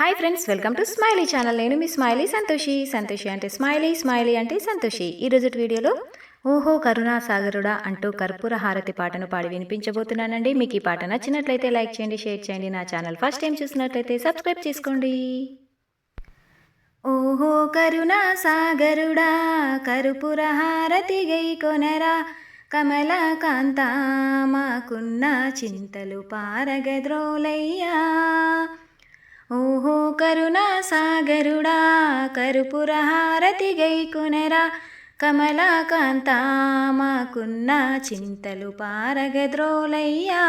Hi friends welcome to Smiley channel నేను మీ smiley Santoshi. Santoshi అంటే స్మైలీ స్మైలీ అంటే సంతోషి. ఈరోజు వీడియోలో ఓహో కరుణా సాగరుడా అంటూ కర్పూర హారతి పాటను పాడి వినిపించబోతున్నానండి. మీకు ఈ పాట నచ్చినట్లయితే లైక్ చేయండి షేర్ చేయండి. నా ఛానల్ ఫస్ట్ టైం చూసినట్లయితే సబ్స్క్రైబ్ చేసుకోండి. ఓహో కరుణా సాగరుడా కర్పూర హారతి గై కొనరా. కమలకాంత మాకున్న చింతలు పారగద్రోలయ్యా. ఓహో కరుణా సాగరుడా కరుపురహారతి గై కమలాకాంత మాకున్న చింతలు పారగద్రోలయ్యా.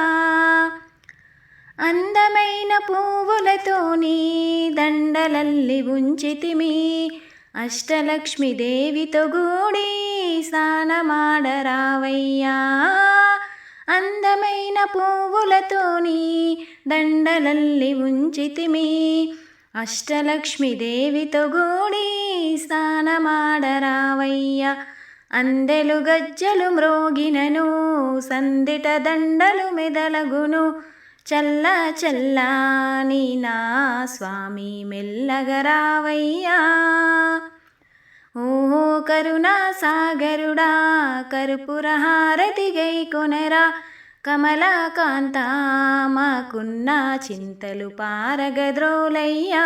అందమైన పువ్వులతోని దండలల్లి ఉంచితిమి. అష్టలక్ష్మీదేవితో గూడి స్నానమాడరావయ్యా. అందమైన పువ్వులతోని దండలల్లి ఉంచితిమి అష్టలక్ష్మీదేవితో గూడి స్నానమాడరావయ్యా. అందెలు గజ్జలు మ్రోగినను సందిట దండలు మెదలగును. చల్ల చల్లాని నా స్వామి మెల్లగరావయ్యా ఓహో కరుణా సాగరుడా కర్పూర హారతి గై కొనరా. కమలాకాంత మాకున్న చింతలు పారగద్రోలయ్యా.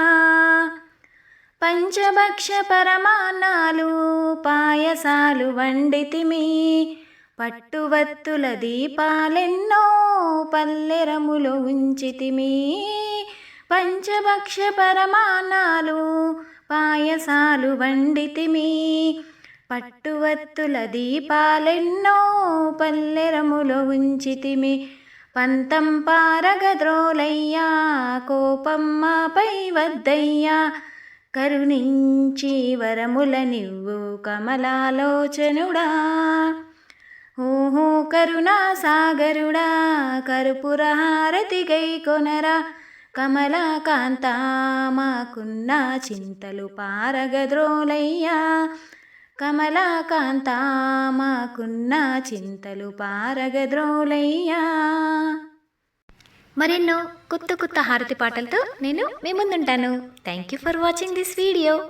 పంచభక్ష పరమానాలు పాయసాలు వండితిమి. పట్టువత్తుల దీపాలెన్నో పల్లెరములో ఉంచితిమి. పంచభక్ష పరమానాలు పాయసాలు వండితిమి. పట్టువత్తుల దీపాలెన్నో పల్లెరములో ఉంచితిమి. పంతం పారగద్రోలయ్యా కోపమ్మపై వద్దయ్యా. కరుణించి వరముల నివ్వు కమలాలోచనుడా. ఓహో కరుణా సాగరుడా కరుపురహారతి గై కొనరా. కమలాకాంత మాకున్న చింతలు పారగద్రోలయ్యా. కమలాకాంత మాకున్న చింతలు పారగద్రోలయ్యా. మరెన్నో కొత్త కొత్త హారతి పాటలతో నేను మీ ముందుంటాను. Thank you for watching this video